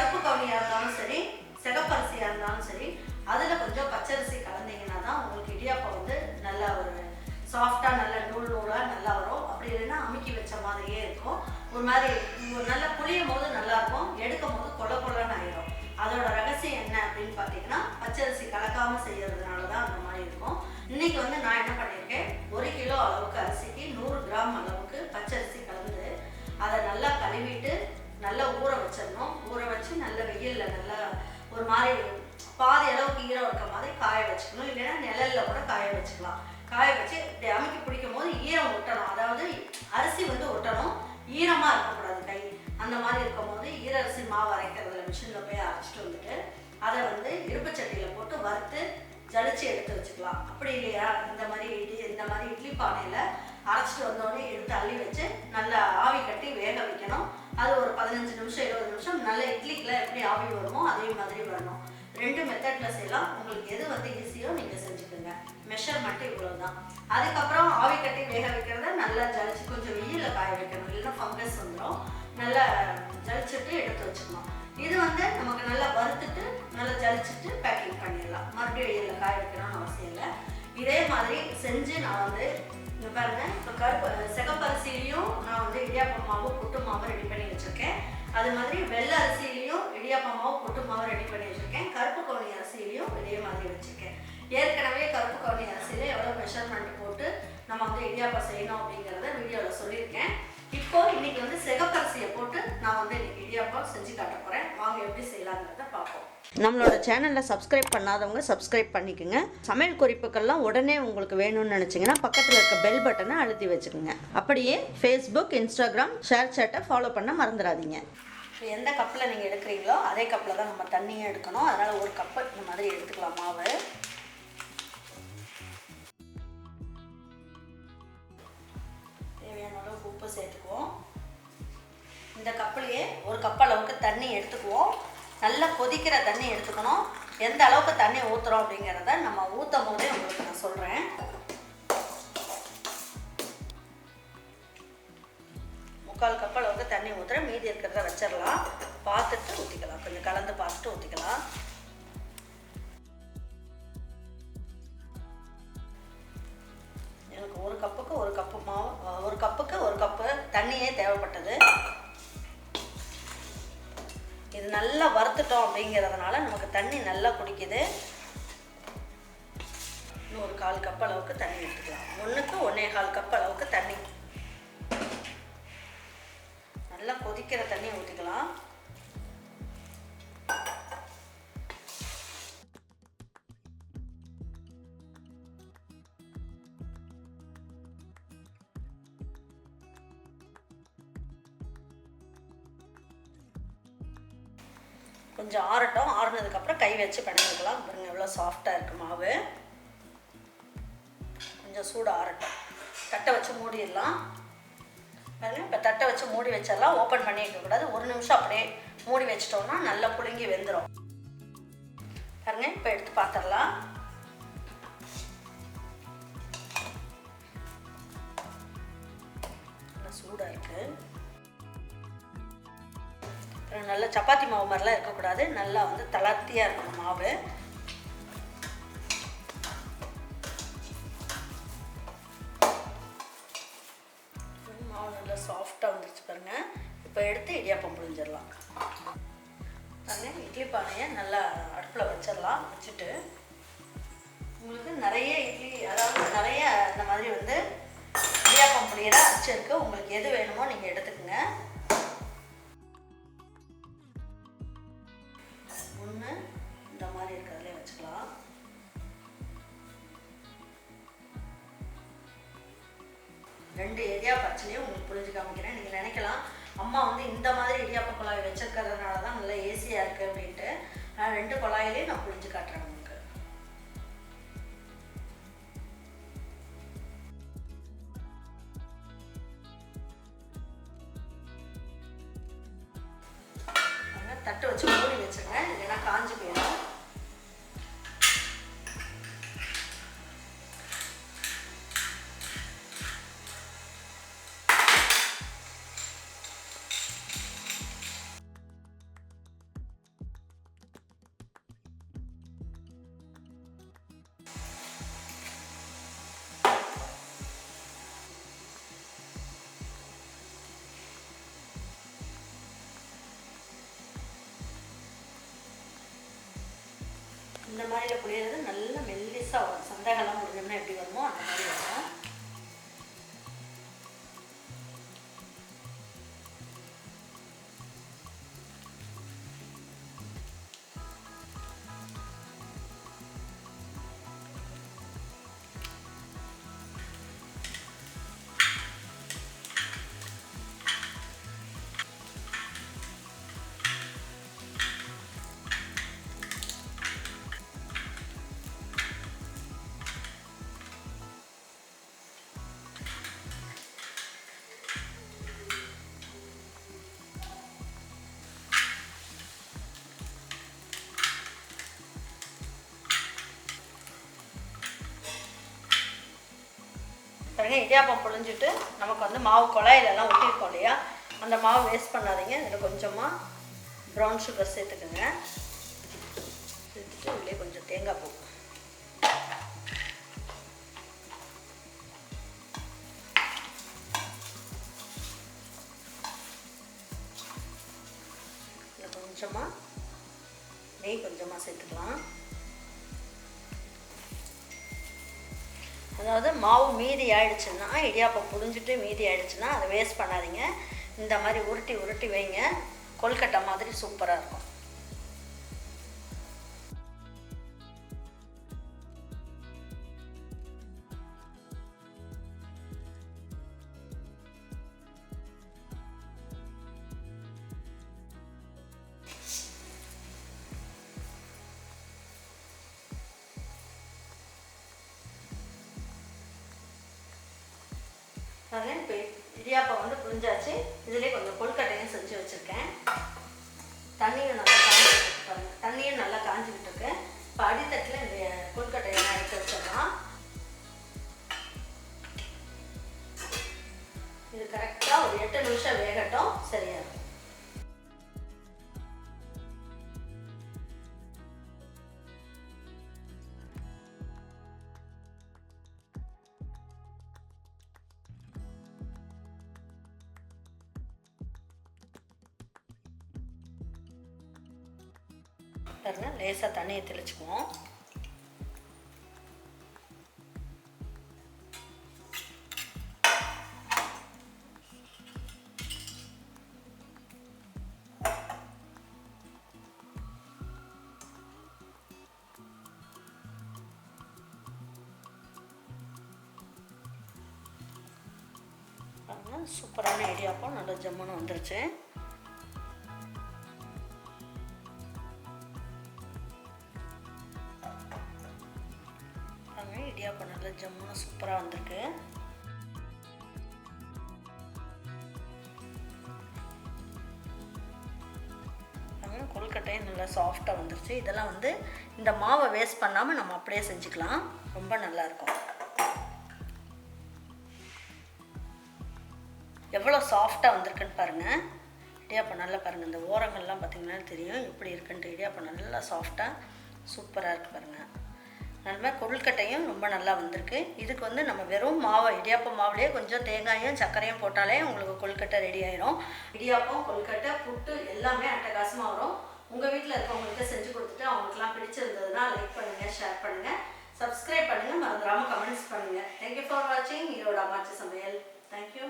கருப்பு கவுனியாக இருந்தாலும் சரி சிகப்பரிசியாக இருந்தாலும் சரி அதில் கொஞ்சம் பச்சரிசி கலந்தீங்கன்னா தான் உங்களுக்கு இடியாப்பம் வந்து நல்லா ஒரு சாஃப்டாக நல்ல நூல் நூலாக நல்லா வரும். அப்படி இல்லைன்னா அமுக்கி வச்ச மாதிரியே இருக்கும். ஒரு மாதிரி ஒரு நல்லா புளியும் போது நல்லா இருக்கும். எடுக்கும் போது கொல கொலன்னு ஆயிடும் அதோட ரகசியம் என்ன அப்படின்னு பார்த்தீங்கன்னா பச்சரிசி கலக்காமல் செய்யறதுனால தான் அந்த மாதிரி இருக்கும். இன்னைக்கு வந்து நான் என்ன பண்ணியிருக்கேன்? ஒரு கிலோ அளவுக்கு அரிசிக்கு நூறு கிராம் அளவுக்கு பச்சரிசி கலந்து அதை நல்லா கழுவிட்டு நல்லா ஊற வச்சிடணும். ஊற வச்சு நல்ல வெயிலில் நல்லா ஒரு மாதிரி பாதி அளவுக்கு ஈரம் இருக்க மாதிரி காய வச்சுக்கணும். இல்லைன்னா நிழலில் கூட காய வச்சுக்கலாம். காய வச்சு இப்படி அமுக்கி பிடிக்கும் போது ஈரம் ஒட்டணும். அதாவது அரிசி வந்து ஒட்டணும். ஈரமாக இருக்கக்கூடாது கை. அந்த மாதிரி இருக்கும்போது ஈர அரிசி மாவு அரைக்கிறதுல மிஷினில் போய் அரைச்சிட்டு வந்துட்டு அதை வந்து இருப்பு சட்டியில் போட்டு வறுத்து ஜலிச்சு எடுத்து வச்சுக்கலாம். அப்படி இல்லையா? இந்த மாதிரி இட்லி இந்த மாதிரி இட்லி பானையில் அரைச்சிட்டு வந்தோடனே எடுத்து அள்ளி பதினஞ்சு நிமிஷம் இருபது நிமிஷம் நல்ல இட்லிக்கெலாம் எப்படி ஆவி வருமோ அதே மாதிரி வரணும். ரெண்டு மெத்தடில் செய்யலாம். உங்களுக்கு எது வந்து ஈஸியோ நீங்கள் செஞ்சுக்கோங்க. மெஷர்மெண்ட் இவ்வளோ தான் அதுக்கப்புறம் ஆவி கட்டி வேக வைக்கிறத நல்லா ஜலிச்சு கொஞ்சம் வெயிலில் காய வைக்கணும். இல்லைன்னா ஃபங்கஸ் வந்துடும் நல்லா ஜலிச்சுட்டு எடுத்து வச்சுக்கணும். இது வந்து நமக்கு நல்லா வறுத்துட்டு நல்லா ஜலிச்சுட்டு பேக்கிங் பண்ணிடலாம். மறுபடியும் வெயிலில் காய வைக்கணும்னு அவசியம் இல்லை. இதே மாதிரி செஞ்சு நான் வந்து இங்கே இப்போ கருப்பு சிகப்பு அரிசியிலையும் நான் வந்து இடியாப்பம் மாவு புட்டு மாவு ரெடி பண்ணி வச்சுருக்கேன். அது மாதிரி வெள்ளை அரிசிலையும் இடியாப்பம் மாவு புட்டு மாவு ரெடி பண்ணி வச்சுருக்கேன். கருப்பு கவுனி அரிசிலையும் இதே மாதிரி வச்சுருக்கேன். ஏற்கனவே கருப்பு கவுனி அரிசியில் எவ்வளோ மெஷர்மெண்ட் போட்டு நம்ம வந்து இடியாப்பம் செய்யணும் அப்படிங்கிறத வீடியோவில் சொல்லியிருக்கேன். இப்போ இன்னைக்கு வந்து சிகப்பரிசியை போட்டு நான் வந்து இன்னைக்கு இடியாப்பம் செஞ்சு காட்ட போகிறேன் வாங்க எப்படி செய்யலாங்கிறத பார்ப்போம். நம்மளோட சேனலில் சப்ஸ்கிரைப் பண்ணாதவங்க சப்ஸ்கிரைப் பண்ணிக்கோங்க. சமையல் குறிப்புகள்லாம் உடனே உங்களுக்கு வேணும்னு நினச்சிங்கன்னா பக்கத்தில் இருக்க பெல் பட்டனை அழுத்தி வச்சுக்கோங்க. அப்படியே ஃபேஸ்புக் இன்ஸ்டாகிராம் ஷேர் சேட்டை ஃபாலோ பண்ண மறந்துடாதீங்க. இப்போ எந்த கப்பில் நீங்கள் எடுக்கிறீங்களோ அதே கப்பில் தான் நம்ம தண்ணியை எடுக்கணும். அதனால் ஒரு கப்பு இந்த மாதிரி எடுத்துக்கலாம் மாவு. தேவையான அளவுக்கு உப்பு சேர்த்துக்குவோம். இந்த கப்புலேயே ஒரு கப் அளவுக்கு தண்ணி எடுத்துக்குவோம். நல்லா கொதிக்கிற தண்ணி எடுத்துக்கணும். எந்த அளவுக்கு தண்ணி ஊற்றுறோம் அப்படிங்கிறத நம்ம ஊற்றும் போதே உங்களுக்கு நான் சொல்கிறேன் முக்கால் கப் அளவுக்கு தண்ணி ஊற்றுறேன் மீதி இருக்கிறத வச்சிடலாம். பார்த்துட்டு ஊற்றிக்கலாம் கொஞ்சம் கலந்து பார்த்துட்டு ஊற்றிக்கலாம் தண்ணியே தேவைப்பட்டது. இது நல்லா வறுத்துட்டோம் அப்படிங்கிறதுனால நமக்கு தண்ணி நல்லா குடிக்குது. இன்னும் ஒரு கால் கப் அளவுக்கு தண்ணி எடுத்துக்கலாம். ஒன்றுக்கு ஒன்றே கால் கப் அளவுக்கு தண்ணி. நல்லா கொதிக்கிற தண்ணி ஊற்றிக்கலாம் கொஞ்சம் ஆறட்டும். ஆறுனதுக்கப்புறம் கை வச்சு பிணைஞ்சிக்கலாம். பாருங்க எவ்வளோ சாஃப்டாக இருக்கு மாவு. கொஞ்சம் சூடு ஆறட்டும். தட்டை வச்சு மூடிடலாம். பாருங்க இப்போ தட்டை வச்சு மூடி வச்சிடலாம். ஓப்பன் பண்ணி வைக்கக்கூடாது ஒரு நிமிஷம் அப்படியே மூடி வச்சிட்டோம்னா நல்லா புழுங்கி வெந்துடும் பாருங்க இப்போ எடுத்து பார்த்துடலாம் நல்லா சூடாக இருக்குது நல்லா சப்பாத்தி மாவு மாதிரிலாம் இருக்கக்கூடாது. நல்லா வந்து தளர்த்தியாக இருக்கணும் மாவு. மாவு நல்லா சாஃப்டாக வந்துருச்சு பாருங்கள் இப்போ எடுத்து இடியாப்பம் புழிஞ்சிடலாம். பாருங்க இட்லி பானையை நல்லா அடுப்பில் வச்சிடலாம். வச்சுட்டு உங்களுக்கு நிறைய இட்லி அதாவது நிறைய இந்த மாதிரி வந்து இடியாப்பம் புளியிற அச்சு இருக்குது உங்களுக்கு எது வேணுமோ நீங்கள் எடுத்துக்கோங்க. இந்த மாதிரி இருக்கிறதுலே வச்சுக்கலாம். ரெண்டு ஏரியா பச்சனையும் உங்களுக்கு புரிஞ்சு காமிக்கிறேன். நீங்கள் நினைக்கலாம் அம்மா வந்து இந்த மாதிரி இடியாப்ப குழாய் வச்சிருக்கிறதுனால தான் நல்லா ஏசியாக இருக்குது அப்படின்ட்டு. நான் ரெண்டு குழாயிலையும் நான் புரிஞ்சு காட்டுறேன் உங்களுக்கு. தட்டு வச்சு மூடி வச்சுருங்க. இல்லைன்னா காஞ்சி இந்த மாதிரில புளியறது நல்லா மெல்லிசாக வரும். சந்தகலாம் முடிஞ்சோம்னா எப்படி வருமோ அந்த மாதிரி வரும். பாருங்க இடியாப்பம் புழிஞ்சிட்டு நமக்கு வந்து மாவு குழாயிலெல்லாம் ஒட்டியிருக்கோம் இல்லையா? அந்த மாவு வேஸ்ட் பண்ணாதீங்க. இதில் கொஞ்சமாக ப்ரௌன் சுகர் சேர்த்துக்குங்க. சேர்த்துட்டு உள்ளே கொஞ்சம் தேங்காய் பூ. கொஞ்சமாக நெய் கொஞ்சமாக சேர்த்துக்கலாம். அதாவது மாவு மீதி ஆயிடுச்சுன்னா இடியாப்பம் புழிஞ்சிட்டு மீதி ஆயிடுச்சுன்னா அதை வேஸ்ட் பண்ணாதீங்க. இந்த மாதிரி உருட்டி உருட்டி வைங்க. கொல்கட்டை மாதிரி சூப்பராக இருக்கும். பாருங்க இப்போ இடியாப்பம் வந்து புரிஞ்சாச்சு இதுலேயே கொஞ்சம் கொழுக்கட்டையும் செஞ்சு வச்சுருக்கேன். தண்ணியும் நல்லா காஞ்சி தண்ணியும் நல்லா காஞ்சி பாருங்க லேசாக தண்ணியை தெளிச்சுக்குவோம். சூப்பரான இடியாப்பம் நல்ல ஜம்முன்னு வந்துருச்சு. பாருங்க இடியாப்பம் நல்ல ஜம்முன்னு சூப்பராக வந்திருக்கு. பாருங்க கொழுக்கட்டையும் நல்லா சாஃப்டாக வந்துருச்சு. இதெல்லாம் வந்து இந்த மாவை வேஸ்ட் பண்ணாமல் நம்ம அப்படியே செஞ்சுக்கலாம். ரொம்ப நல்லாயிருக்கும் எவ்வளோ சாஃப்டாக வந்திருக்குன்னு பாருங்கள் இடியாப்பம் நல்லா பாருங்கள் இந்த ஓரங்கள்லாம் பார்த்தீங்கன்னா தெரியும் எப்படி இருக்குன்ட்டு. இடியாப்பம் நல்லா சாஃப்டாக சூப்பராக இருக்குது பாருங்கள் நல்லா கொழுக்கட்டையும் ரொம்ப நல்லா வந்திருக்கு. இதுக்கு வந்து நம்ம வெறும் மாவை இடியாப்பம் மாவுலேயே கொஞ்சம் தேங்காயும் சர்க்கரையும் போட்டாலே உங்களுக்கு கொழுக்கட்டை ரெடி ஆயிரும். இடியாப்பம் கொழுக்கட்டை புட்டு எல்லாமே அட்டகாசமாக வரும். உங்கள் வீட்டில் இருக்கவங்களுக்கு செஞ்சு கொடுத்துட்டு அவங்களுக்குலாம் பிடிச்சிருந்ததுன்னா லைக் பண்ணுங்கள் ஷேர் பண்ணுங்கள் சப்ஸ்கிரைப் பண்ணுங்கள் மறந்துடாமல் கமெண்ட்ஸ் பண்ணுங்கள் தேங்க்யூ ஃபார் வாட்சிங் ஈரோட அம்மாச்சி சமையல். தேங்க்யூ